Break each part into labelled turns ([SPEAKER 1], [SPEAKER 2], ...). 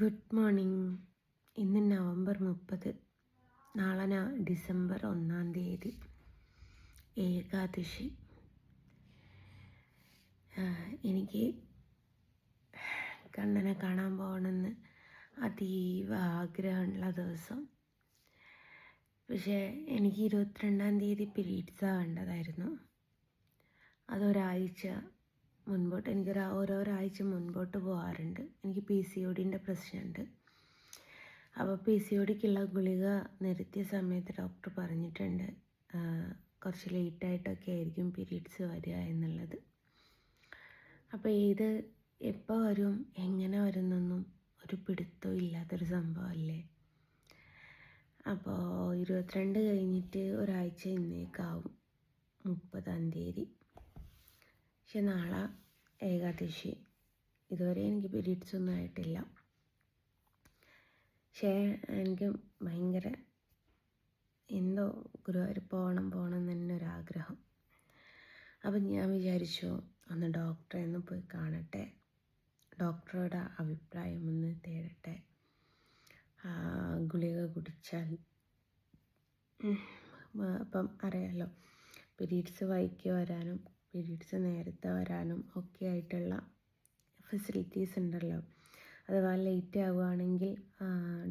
[SPEAKER 1] Good morning. ഇന്ന് November മുപ്പത്. നാളെ ഡിസംബർ ഒന്നാം തീയതി. ഏകാദശി. എനിക്ക് കണ്ണനെ കാണാൻ പോകണമെന്ന് അതീവ ആഗ്രഹമുള്ള ദിവസം. പക്ഷേ എനിക്ക് ഇരുപത്തിരണ്ടാം തീയതി പീരീഡ്സാ വേണ്ടതായിരുന്നു. അതൊരാഴ്ച മുൻപോട്ട് എനിക്കൊരു ഓരോരാഴ്ച മുൻപോട്ട് പോകാറുണ്ട് എനിക്ക് പി സി ഒ ഡിന്റെ പ്രശ്നമുണ്ട് അപ്പോൾ പി സി ഒ ഡിക്കുള്ള ഗുളിക നിരത്തിയ സമയത്ത് ഡോക്ടർ പറഞ്ഞിട്ടുണ്ട് കുറച്ച് ലേറ്റായിട്ടൊക്കെ ആയിരിക്കും പീരീഡ്സ് വരിക എന്നുള്ളത്. അപ്പോൾ ഇത് എപ്പോൾ വരും എങ്ങനെ വരുന്നൊന്നും ഒരു പിടുത്തവും ഇല്ലാത്തൊരു സംഭവമല്ലേ അപ്പോൾ ഇരുപത്തിരണ്ട് കഴിഞ്ഞിട്ട് ഒരാഴ്ച ഇന്നേക്കാവും മുപ്പതാം തീയതി. പക്ഷെ നാളെ ഏകാദശി. ഇതുവരെ എനിക്ക് പീരീഡ്സ് ഒന്നും ആയിട്ടില്ല. പക്ഷേ എനിക്ക് ഭയങ്കര എന്തോ ഗുരുവായൂർ പോകണം പോകണം എന്ന് തന്നെ ഒരാഗ്രഹം. അപ്പം ഞാൻ വിചാരിച്ചു ഒന്ന് ഡോക്ടറെ ഒന്ന് പോയി കാണട്ടെ. ഡോക്ടറുടെ അഭിപ്രായം ഒന്ന് തേടട്ടെ. ഗുളിക കുടിച്ചാൽ. അപ്പം അറിയാമല്ലോ പീരീഡ്സ് വൈകി വരാനും പീരീഡ്സ് നേരത്തെ വരാനും ഒക്കെ ആയിട്ടുള്ള ഫെസിലിറ്റീസ് ഉണ്ടല്ലോ. അഥവാ ലേറ്റ് ആവുകയാണെങ്കിൽ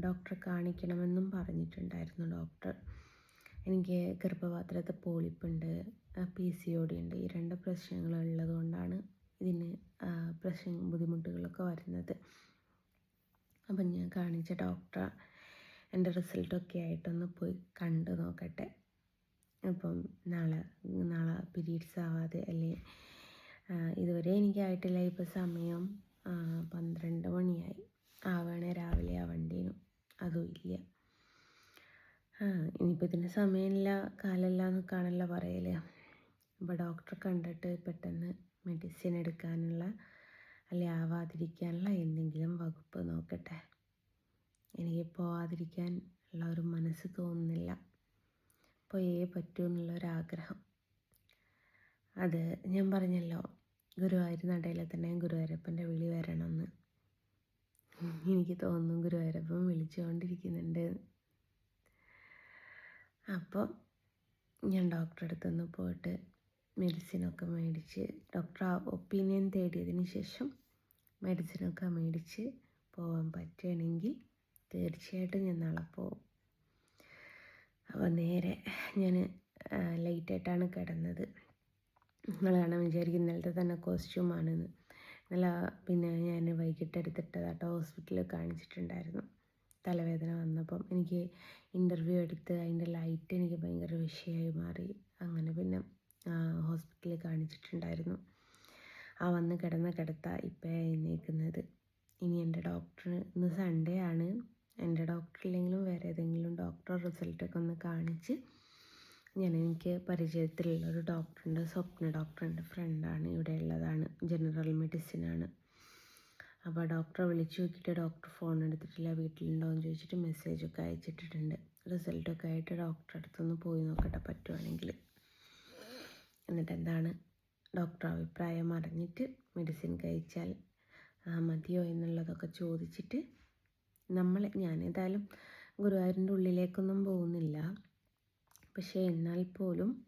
[SPEAKER 1] ഡോക്ടറെ കാണിക്കണമെന്നും പറഞ്ഞിട്ടുണ്ടായിരുന്നു ഡോക്ടർ എനിക്ക് ഗർഭപാത്രത്തെ പോളിപ്പുണ്ട് പി സി ഒ ഡി ഉണ്ട് ഈ രണ്ട് പ്രശ്നങ്ങൾ ഉള്ളതുകൊണ്ടാണ് ഇതിന് പ്രശ്ന ബുദ്ധിമുട്ടുകളൊക്കെ വരുന്നത്. അപ്പം ഞാൻ കാണിച്ച ഡോക്ടറെ എന്റെ റിസൾട്ടൊക്കെ ആയിട്ടൊന്ന് പോയി കണ്ടു നോക്കട്ടെ. അപ്പം നാളെ നാളെ പീരീഡ്സ് ആവാതെ അല്ലേ ഇതുവരെ എനിക്കായിട്ടില്ല. ഇപ്പോൾ സമയം പന്ത്രണ്ട് മണിയായി. ആവണേ രാവിലെ ആവണ്ടേനു. അതും ഇല്ല. ആ ഇനിയിപ്പോൾ ഇതിന് സമയമില്ല കാലമില്ല എന്നൊക്കെയാണല്ലോ പറയൽ. അപ്പോൾ ഡോക്ടറെ കണ്ടിട്ട് പെട്ടെന്ന് മെഡിസിൻ എടുക്കാനുള്ള അല്ലെ ആവാതിരിക്കാനുള്ള എന്തെങ്കിലും വകുപ്പ് നോക്കട്ടെ. എനിക്ക് പോവാതിരിക്കാൻ ഉള്ള ഒരു മനസ്സ് തോന്നുന്നില്ല. പോയേ പറ്റൂ എന്നുള്ളൊരാഗ്രഹം അത് ഞാൻ പറഞ്ഞല്ലോ ഗുരുവായൂർ നടയിൽ തന്നെ ഗുരുവായൂരപ്പന്റെ വിളി വരണമെന്ന്. എനിക്ക് തോന്നുന്നു ഗുരുവായൂരപ്പൻ വിളിച്ചുകൊണ്ടിരിക്കുന്നുണ്ട്. അപ്പോൾ ഞാൻ ഡോക്ടറെ അടുത്തൊന്ന് പോയിട്ട് മെഡിസിനൊക്കെ മേടിച്ച് ഡോക്ടർ ഒപ്പീനിയൻ തേടിയതിന് ശേഷം മെഡിസിനൊക്കെ മേടിച്ച് പോകാൻ പറ്റുകയാണെങ്കിൽ തീർച്ചയായിട്ടും ഞാൻ നാളെ പോവും. അപ്പോൾ നേരെ ഞാൻ ലൈറ്റായിട്ടാണ് കിടന്നത്. നിങ്ങൾ കാണാൻ വിചാരിക്കും ഇന്നലത്തെ തന്നെ കോസ്റ്റ്യൂമാണെന്ന്. നല്ല പിന്നെ ഞാൻ വൈകിട്ട് എടുത്തിട്ടതാട്ടോ ഹോസ്പിറ്റലിൽ കാണിച്ചിട്ടുണ്ടായിരുന്നു. തലവേദന വന്നപ്പം എനിക്ക് ഇന്റർവ്യൂ എടുത്ത് അതിന്റെ ലൈറ്റ് എനിക്ക് ഭയങ്കര വിഷയമായി മാറി. അങ്ങനെ പിന്നെ ഹോസ്പിറ്റലിൽ കാണിച്ചിട്ടുണ്ടായിരുന്നു. ആ വന്ന് കിടന്ന കിടത്ത ഇപ്പം എഴുന്നേക്കുന്നത് ഇനി എന്റെ ഡോക്ടർ ഇന്ന് സൺഡേ ആണ്. എന്റെ ഡോക്ടർ ഇല്ലെങ്കിലും വേറെ ഏതെങ്കിലും ഡോക്ടർ റിസൾട്ടൊക്കെ ഒന്ന് കാണിച്ച് ഞാൻ എനിക്ക് പരിചയത്തിലുള്ള ഒരു ഡോക്ടറുണ്ട് സ്വപ്ന ഡോക്ടറുണ്ട് ഫ്രണ്ടാണ് ഇവിടെ ഉള്ളതാണ് ജനറൽ മെഡിസിനാണ്. അപ്പോൾ ഡോക്ടറെ വിളിച്ചു നോക്കിയിട്ട് ഡോക്ടർ ഫോൺ എടുത്തിട്ടില്ല വീട്ടിലുണ്ടോ എന്ന് ചോദിച്ചിട്ട് മെസ്സേജൊക്കെ അയച്ചിട്ടിട്ടുണ്ട്. റിസൾട്ടൊക്കെ ആയിട്ട് ഡോക്ടറെ അടുത്തൊന്ന് പോയി നോക്കട്ടെ പറ്റുവാണെങ്കിൽ. എന്നിട്ട് എന്താണ് ഡോക്ടർ അഭിപ്രായം അറിഞ്ഞിട്ട് മെഡിസിൻ കഴിച്ചാൽ മതിയോ എന്നുള്ളതൊക്കെ ചോദിച്ചിട്ട് നമ്മൾ ഞാൻ ഞാനേതായാലും ഗുരുവായൂരിന്റെ ഉള്ളിലേക്കൊന്നും പോകുന്നില്ല. പക്ഷേ എന്നാൽ പോലും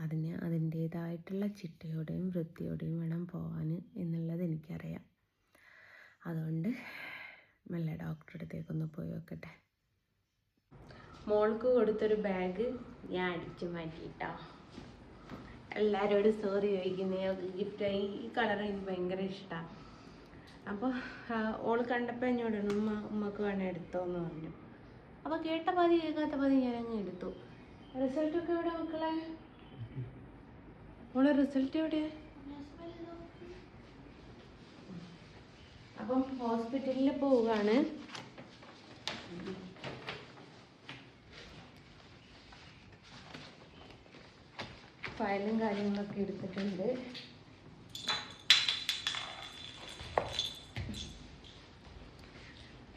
[SPEAKER 1] അതിന് അതിന്റേതായിട്ടുള്ള ചിട്ടയോടെയും വൃത്തിയോടെയും വേണം പോകാൻ എന്നുള്ളത് എനിക്കറിയാം. അതുകൊണ്ട് മെല്ലെ ഡോക്ടറെ അടുത്തേക്കൊന്ന് പോയി നോക്കട്ടെ. മോൾക്ക് കൊടുത്തൊരു ബാഗ് ഞാൻ അടിച്ചു മാറ്റിയിട്ടോ. എല്ലാവരോടും സോറി ചോദിക്കുന്നേ. ഗിഫ്റ്റായി ഈ കളർ എനിക്ക് ഭയങ്കര ഇഷ്ടമാണ് അപ്പോൾ ഓൾ കണ്ടപ്പോൾ എന്നോട് ഉമ്മ ഉമ്മക്ക് വേണേ എടുത്തോ എന്ന് പറഞ്ഞു. അപ്പോൾ കേട്ട പാതി കേൾക്കാത്ത പാതി ഞാനങ്ങ് എടുത്തു. റിസൾട്ട് ഒക്കെ എവിടെ മക്കളെ? മോളെ റിസൾട്ട് എവിടെ അപ്പം ഹോസ്പിറ്റലിൽ പോവുകയാണ് ഫയലും കാര്യങ്ങളൊക്കെ എടുത്തിട്ടുണ്ട്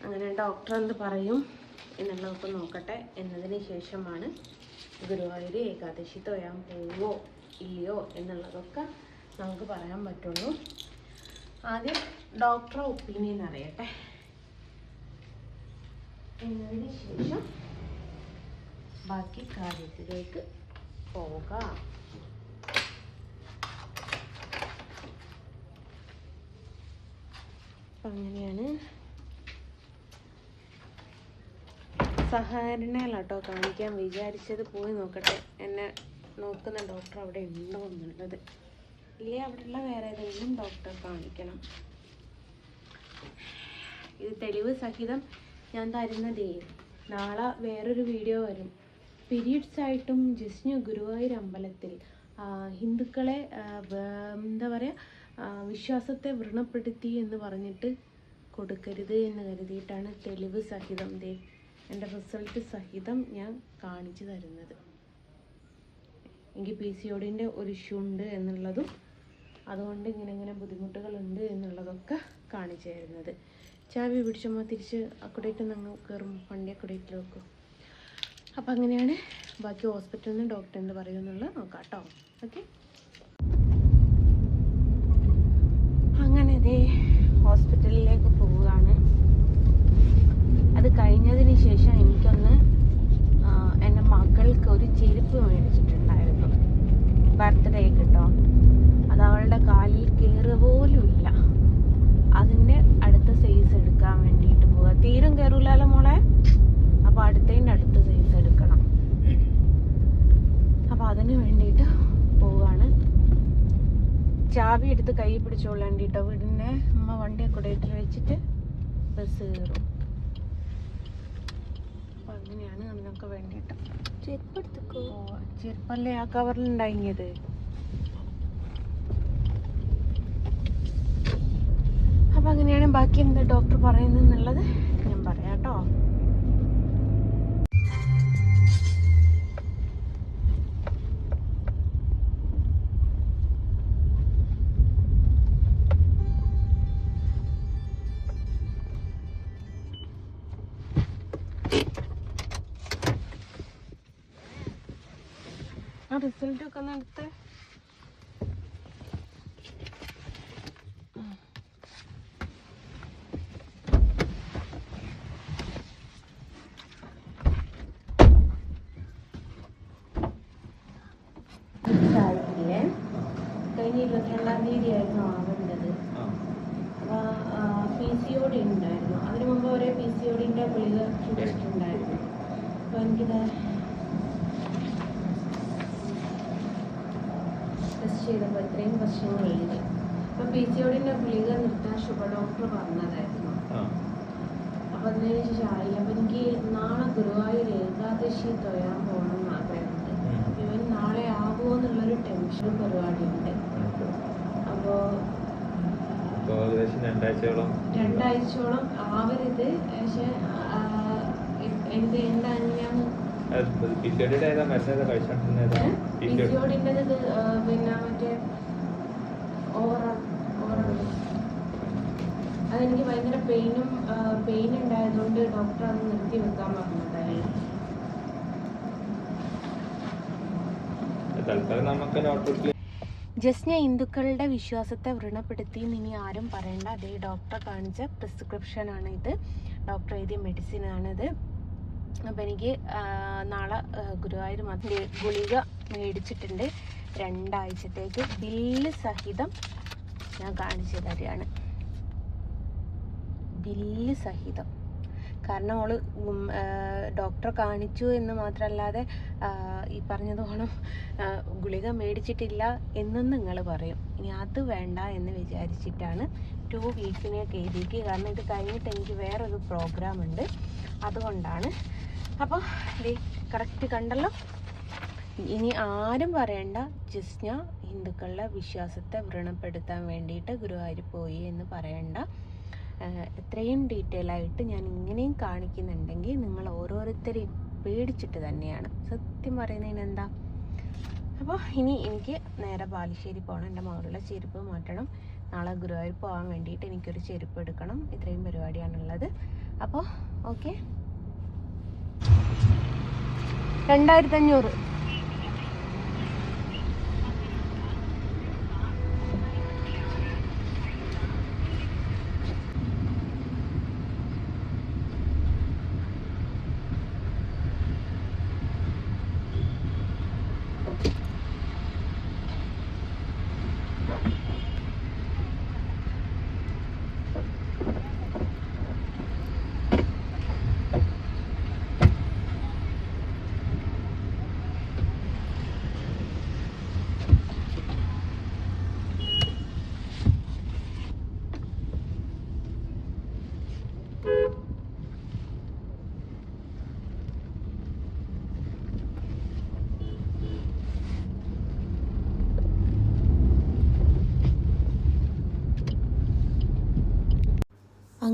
[SPEAKER 1] അങ്ങനെ ഡോക്ടർ എന്ത് പറയും എന്നുള്ളതൊക്കെ നോക്കട്ടെ. എന്നതിന് ശേഷമാണ് ഗുരുവായൂർ ഏകാദശി തൊഴാൻ പോവോ ഇല്ലയോ എന്നുള്ളതൊക്കെ നമുക്ക് പറയാൻ പറ്റുള്ളൂ. ആദ്യം ഡോക്ടറെ ഒപ്പീനിയൻ അറിയട്ടെ. എന്നതിന് ശേഷം ബാക്കി കാര്യത്തിലേക്ക് പോകാം. അങ്ങനെയാണ് സഹകരണയിലാട്ടോ കാണിക്കാൻ വിചാരിച്ചത് പോയി നോക്കട്ടെ. എന്നെ നോക്കുന്ന ഡോക്ടർ അവിടെ ഉണ്ടോ എന്നുള്ളത്. ഇല്ലേ അവിടെയുള്ള വേറെ ഏതെങ്കിലും ഡോക്ടർ കാണിക്കണം. ഇത് തെളിവ് സഹിതം ഞാൻ തരുന്നതേ. നാളെ വേറൊരു വീഡിയോ വരും. പീരീഡ്സ് ആയിട്ടും ജിസ്നു ഗുരുവായൂർ അമ്പലത്തിൽ ഹിന്ദുക്കളെ എന്താ പറയുക വിശ്വാസത്തെ വ്രണപ്പെടുത്തി എന്ന് പറഞ്ഞിട്ട് കൊടുക്കരുത് എന്ന് കരുതിയിട്ടാണ് തെളിവ് സഹിതം ദേ. എന്റെ റിസൾട്ട് സഹിതം ഞാൻ കാണിച്ചു തരുന്നത്. എനിക്ക് പി സി ഒടിന്റെ ഒരു ഇഷ്യൂ ഉണ്ട് എന്നുള്ളതും അതുകൊണ്ട് ഇങ്ങനെ ഇങ്ങനെ ബുദ്ധിമുട്ടുകളുണ്ട് എന്നുള്ളതൊക്കെ കാണിച്ചു തരുന്നത്. ചാവി പിടിച്ചുമ്പോൾ തിരിച്ച് അക്കുടേറ്റ് നിങ്ങൾ കയറും വണ്ടി അക്കുടേറ്റിൽ വെക്കും. അപ്പം അങ്ങനെയാണ് ബാക്കി ഹോസ്പിറ്റലിൽ നിന്ന് ഡോക്ടർ എന്ത് പറയുമെന്നുള്ളത് നോക്കാം കേട്ടോ. ഓക്കെ? അങ്ങനെ ഇതേ ഹോസ്പിറ്റലിലേക്ക് പോവുകയാണ് അത് കഴിഞ്ഞതിന് ശേഷം എനിക്കൊന്ന് എന്റെ മകൾക്ക് ഒരു ചെരുപ്പ് മേടിച്ചിട്ടുണ്ടായിരുന്നു. ബർത്ത്ഡേ കിട്ടോ അത് അവളുടെ കാലിൽ കയറുക പോലും ഇല്ല. അതിന്റെ അടുത്ത സൈസ് എടുക്കാൻ വേണ്ടിയിട്ട് പോവുക തീരും കയറൂലല്ലോ മോളെ? അപ്പോൾ അടുത്തതിന്റെ അടുത്ത സൈസ് എടുക്കണം. അപ്പോൾ അതിന് വേണ്ടിയിട്ട് പോവുകയാണ് ചാവി എടുത്ത് കൈ പിടിച്ചോളാണ്ടിട്ടോ വീടിന്റെ അമ്മ വണ്ടി അക്കുടേറ്റിൽ വെച്ചിട്ട് ബസ് കയറും. അങ്ങനെയാണ് അതിനൊക്കെ വേണ്ടിയിട്ട്.
[SPEAKER 2] ചെരുപ്പ്
[SPEAKER 1] ഓ ചെരുപ്പല്ലേ ആ കവറിലുണ്ടായിയത് അപ്പം അങ്ങനെയാണ് ബാക്കി എന്താ ഡോക്ടർ പറയുന്നതെന്നുള്ളത് ഞാൻ പറയാം കേട്ടോ ആ റിസൾട്ട് ഒക്കെ ഒന്ന് എടുത്ത്. ആയിട്ടില്ലേ കഴിഞ്ഞ ഇരുപത്തിരണ്ടാം തീയതി ആയിരുന്നു ആവേണ്ടത് പി സി ഒ ഡി ഉണ്ടായിരുന്നു. അതിനു മുമ്പ് ഒരേ പി സി ഒ ഡിന്റെ ഗുളിക കുടിച്ചിട്ടുണ്ടായിരുന്നു. അപ്പോൾ എനിക്കിത് ടെസ്റ്റ് ചെയ്തപ്പോൾ ഇത്രയും പ്രശ്നങ്ങളില്ല അപ്പൊ പി സി ഓടിന്റെ ഗുളിക നിർത്താൻ ശുഭ ഡോക്ടർ പറഞ്ഞതായിരുന്നു. അപ്പൊ അതിന് ശേഷം ആയില്ല അപ്പൊ എനിക്ക് നാളെ ഗുരുവായൂർ ഏകാദശി തൊഴാൻ പോകണം എന്ന് ആഗ്രഹമുണ്ട്. ഇവൻ നാളെ ആകുമോ എന്നുള്ളൊരു ടെൻഷൻ പരിപാടിയുണ്ട്.
[SPEAKER 3] ഏകദേശം രണ്ടാഴ്ചയോളം.
[SPEAKER 1] ആവരുത്. പക്ഷെ എന്ത് എന്താ
[SPEAKER 3] പി സി ഡിയുടെ ഏതാ മരുന്ന് ഏതാ കഴിച്ചോണ്ടിരുന്ന ഏതാ പി സി ഡി
[SPEAKER 1] പിസിയോടിന്റെത് പിന്നെ മറ്റേ ഓറ ഓറ അതെനിക്ക് ഭയങ്കര പെയിനും പെയിൻ ഉണ്ടായതുകൊണ്ട് ഡോക്ടർ അത് നിർത്തി വെക്കാൻ പറഞ്ഞതായിരുന്നു
[SPEAKER 3] തൽക്കാലം നമുക്ക് നോട്ട്ബുക്കിൽ
[SPEAKER 1] ജസ്ന ഹിന്ദുക്കളുടെ വിശ്വാസത്തെ വ്രണപ്പെടുത്തി ഇനി ആരും പറയണ്ട. അതേ ഡോക്ടറെ കാണിച്ച പ്രിസ്ക്രിപ്ഷനാണ് ഇത് ഡോക്ടർ എഴുതിയ മെഡിസിനാണിത് അപ്പോൾ എനിക്ക് നാളെ ഗുരുവായൂർ മധുര ഗുളിക മേടിച്ചിട്ടുണ്ട്. രണ്ടാഴ്ചത്തേക്ക് ബില്ല് സഹിതം ഞാൻ കാണിച്ചു തരികയാണ്. ബില്ല് സഹിതം. കാരണം ആ, ഡോക്ടറെ കാണിച്ചു എന്ന് മാത്രമല്ലാതെ ഈ പറഞ്ഞതോണം ആ, ഗുളിക മേടിച്ചിട്ടില്ല എന്നും നിങ്ങൾ പറയും. ഇനി അത് വേണ്ട എന്ന് വിചാരിച്ചിട്ടാണ് ടു വീക്സിനെയൊക്കെ എഴുതിക്ക് കാരണം ഇത് കഴിഞ്ഞിട്ട് എനിക്ക് വേറൊരു പ്രോഗ്രാം ഉണ്ട്. അതുകൊണ്ടാണ്. അപ്പോൾ ഇത് കറക്റ്റ് കണ്ടല്ലോ. ഇനി ആരും പറയണ്ട. ജസ്ന ഹിന്ദുക്കളുടെ വിശ്വാസത്തെ വ്രണപ്പെടുത്താൻ വേണ്ടിയിട്ട് ഗുരുവായൂർ പോയി എന്ന് പറയണ്ട. എത്രയും ഡീറ്റെയിൽ ആയിട്ട് ഞാൻ ഇങ്ങനെയും കാണിക്കുന്നുണ്ടെങ്കിൽ നിങ്ങൾ ഓരോരുത്തരെയും പേടിച്ചിട്ട് തന്നെയാണ്. സത്യം പറയുന്നതിന് എന്താ? അപ്പോൾ ഇനി എനിക്ക് നേരെ ബാലുശ്ശേരി പോകണം എന്റെ മകളുടെ ചെരുപ്പ് മാറ്റണം. നാളെ ഗുരുവായൂർ പോകാൻ വേണ്ടിയിട്ട് എനിക്കൊരു ചെരുപ്പ് എടുക്കണം. ഇത്രയും പരിപാടിയാണുള്ളത്. അപ്പോൾ ഓക്കെ രണ്ടായിരത്തി അഞ്ഞൂറ്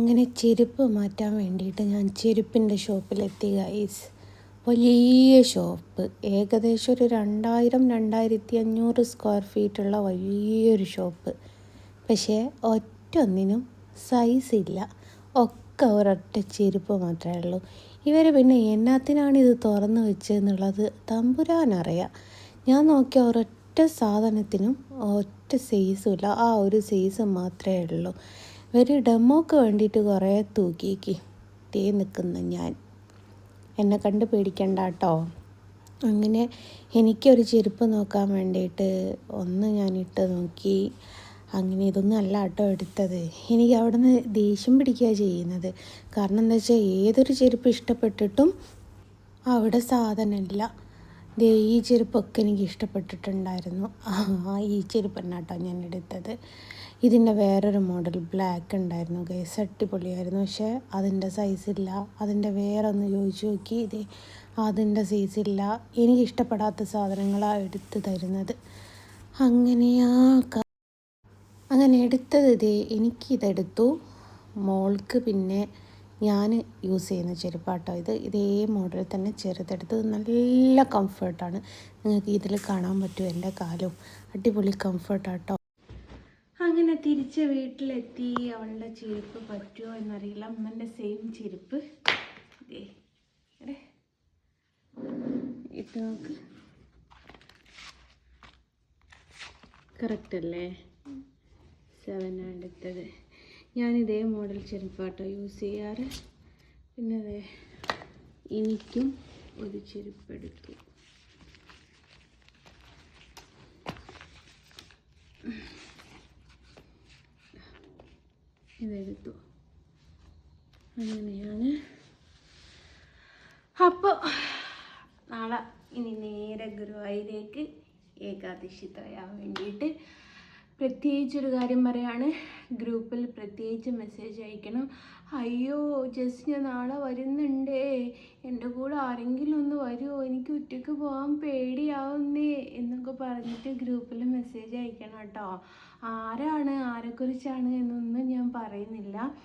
[SPEAKER 1] അങ്ങനെ ചെരുപ്പ് മാറ്റാൻ വേണ്ടിയിട്ട് ഞാൻ ചെരുപ്പിന്റെ ഷോപ്പിലെത്തി ഗൈസ് വലിയ ഷോപ്പ്. ഏകദേശം ഒരു രണ്ടായിരം രണ്ടായിരത്തി അഞ്ഞൂറ് സ്ക്വയർ ഫീറ്റുള്ള വലിയൊരു ഷോപ്പ്. പക്ഷേ ഒറ്റ ഒന്നിനും സൈസ് ഇല്ല. ഒക്കെ ഒരൊറ്റ ചെരുപ്പ് മാത്രമേ ഉള്ളൂ. ഇവർ പിന്നെ എന്നാത്തിനാണ് ഇത് തുറന്ന് വെച്ചതെന്നുള്ളത് തമ്പുരാനറിയാം ഞാൻ നോക്കിയ ഒരൊറ്റ സാധനത്തിനും ഒറ്റ സൈസും ഇല്ല. ആ ഒരു സൈസ് മാത്രമേ ഉള്ളൂ. ഇവർ ഡെമോക്ക് വേണ്ടിയിട്ട് കുറേ തൂക്കിക്ക് തേ നിൽക്കുന്ന ഞാൻ. എന്നെ കണ്ട് പേടിക്കണ്ട കേട്ടോ അങ്ങനെ എനിക്കൊരു ചെരുപ്പ് നോക്കാൻ വേണ്ടിയിട്ട് ഒന്ന് ഞാൻ ഇട്ട് നോക്കി. അങ്ങനെ ഇതൊന്നും അല്ല കേട്ടോ എടുത്തത്. എനിക്ക് അവിടെ നിന്ന് ദേഷ്യം പിടിക്കുക ചെയ്യുന്നത്. കാരണം എന്താ വെച്ചാൽ ഏതൊരു ചെരുപ്പ് ഇഷ്ടപ്പെട്ടിട്ടും അവിടെ സാധനമില്ല. ദേ ഈ ചെരുപ്പൊക്കെ എനിക്ക് ഇഷ്ടപ്പെട്ടിട്ടുണ്ടായിരുന്നു. ആ ഈ ചെരുപ്പെന്നാണ് കേട്ടോ ഞാൻ എടുത്തത്. ഇതിന്റെ വേറൊരു മോഡൽ ബ്ലാക്ക് ഉണ്ടായിരുന്നു ഗൈസ് അടിപൊളിയായിരുന്നു. പക്ഷേ അതിന്റെ സൈസില്ല അതിന്റെ വേറെ ഒന്ന് ചോദിച്ചു നോക്കി. ഇത് അതിന്റെ സൈസില്ല എനിക്ക് ഇഷ്ടപ്പെടാത്ത സാധനങ്ങളാണ് എടുത്ത് തരുന്നത്. അങ്ങനെയാ അങ്ങനെ എടുത്തത് ഇതേ എനിക്കിതെടുത്തു. മോൾക്ക് പിന്നെ ഞാൻ യൂസ് ചെയ്യുന്ന ചെരുപ്പാട്ടോ ഇത്. ഇതേ മോഡൽ തന്നെ ചെറുതെടുത്ത് നല്ല കംഫർട്ടാണ് നിങ്ങൾക്ക് ഇതിൽ കാണാൻ പറ്റും എന്റെ കാലും. അടിപൊളി കംഫർട്ടാട്ടോ അങ്ങനെ തിരിച്ച് വീട്ടിലെത്തി. അവളുടെ ചെരുപ്പ് പറ്റുമോ എന്നറിയില്ല. അമ്മന്റെ സെയിം ചെരുപ്പ്. ഇത് നോക്ക്. കറക്റ്റ് അല്ലേ? സെവനാണ് എടുത്തത്. ഞാൻ ഇതേ മോഡൽ ചെരുപ്പാട്ടോ യൂസ് ചെയ്യാറ്. പിന്നെ അതെ എനിക്കും ഒരു ചെരുപ്പെടുത്തു. ഇതെടുത്തു. അങ്ങനെയാണ്. അപ്പോൾ നാളെ ഇനി നേരെ ഗുരുവായൂരേക്ക് ഏകാദശി തയ്യാൻ വേണ്ടിയിട്ട് പ്രത്യേകിച്ചൊരു കാര്യം പറയാണ്. ഗ്രൂപ്പിൽ പ്രത്യേകിച്ച് മെസ്സേജ് അയക്കണം. അയ്യോ ജസ്റ്റ് ഞാൻ നാളെ വരുന്നുണ്ടേ. എന്റെ കൂടെ ആരെങ്കിലും ഒന്ന് വരുമോ എനിക്ക് ഒറ്റയ്ക്ക് പോകാൻ പേടിയാവുന്നേ എന്നൊക്കെ പറഞ്ഞിട്ട് ഗ്രൂപ്പിൽ മെസ്സേജ് അയക്കണം കേട്ടോ. ആരാണ്? ആരെക്കുറിച്ചാണ്? എന്നൊന്നും ഞാൻ പറയുന്നില്ല.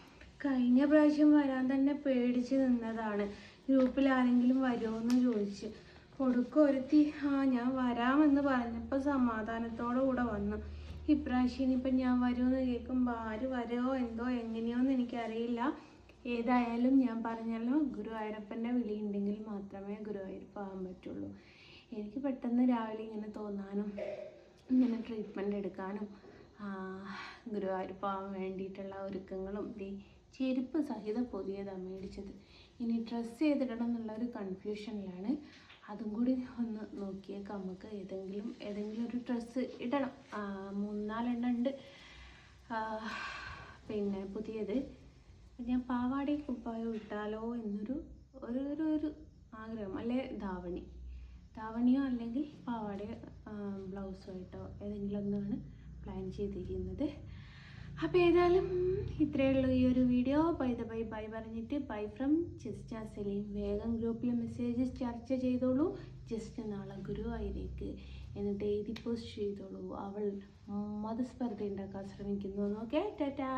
[SPEAKER 1] കഴിഞ്ഞ പ്രാവശ്യം വരാൻ തന്നെ പേടിച്ച് നിന്നതാണ്. ഗ്രൂപ്പിൽ ആരെങ്കിലും വരുമോ ചോദിച്ച്. കൊടുക്കൊരുത്തി ആ ഞാൻ വരാമെന്ന് പറഞ്ഞപ്പോൾ സമാധാനത്തോടെ കൂടെ വന്നു. ഇപ്രാവശ്യം ഇനിയിപ്പം ഞാൻ വരുമെന്ന് കേൾക്കുമ്പോൾ ആര് വരുമോ എന്തോ എങ്ങനെയോന്ന് എനിക്കറിയില്ല. ഏതായാലും ഞാൻ പറഞ്ഞല്ലോ ഗുരുവായൂരപ്പന്റെ വിളി ഉണ്ടെങ്കിൽ മാത്രമേ ഗുരുവായൂർ പോകാൻ പറ്റുള്ളൂ. എനിക്ക് പെട്ടെന്ന് രാവിലെ ഇങ്ങനെ തോന്നാനും ഇങ്ങനെ ട്രീറ്റ്മെന്റ് എടുക്കാനും ഗുരുവായൂർ പോകാൻ വേണ്ടിയിട്ടുള്ള ഒരുക്കങ്ങളും ദേ ചെരുപ്പ് സഹിതം പുതിയതാണ് മേടിച്ചത്. ഇനി ഡ്രസ്സ് ചെയ്തിടണം എന്നുള്ള ഒരു കൺഫ്യൂഷനിലാണ് അതും കൂടി ഒന്ന് നോക്കിയേക്കാം. നമുക്ക് ഏതെങ്കിലും ഏതെങ്കിലും ഒരു ഡ്രസ്സ് ഇടണം. മൂന്നാലെണ്ണം ഉണ്ട്. പിന്നെ പുതിയത്. ഞാൻ പാവാടി കുപ്പായോ ഇട്ടാലോ എന്നൊരു ഒരു ഒരു ഒരു ആഗ്രഹം. അല്ലെ ധാവണി? ധാവണിയോ അല്ലെങ്കിൽ പാവാടയോ ബ്ലൗസോ ആയിട്ടോ ഏതെങ്കിലും ഒന്നാണ് പ്ലാൻ ചെയ്തിരിക്കുന്നത്. അപ്പോൾ ഏതായാലും ഇത്രയേ ഉള്ളൂ ഈ ഒരു video by the by bye പറഞ്ഞിട്ട് ബൈ ഫ്രം ജസ്റ്റ് സലീം വേഗം ഗ്രൂപ്പിൽ മെസ്സേജ് ചർച്ച ചെയ്തോളൂ. ജസ്റ്റ് നാളെ ഗുരുവായൂരേക്ക്. എന്നിട്ട് എഴുതി പോസ്റ്റ് ചെയ്തോളൂ. അവൾ മതസ്പർദ്ധ ഉണ്ടാക്കാൻ ശ്രമിക്കുന്നു. ഓക്കെ ടാറ്റാ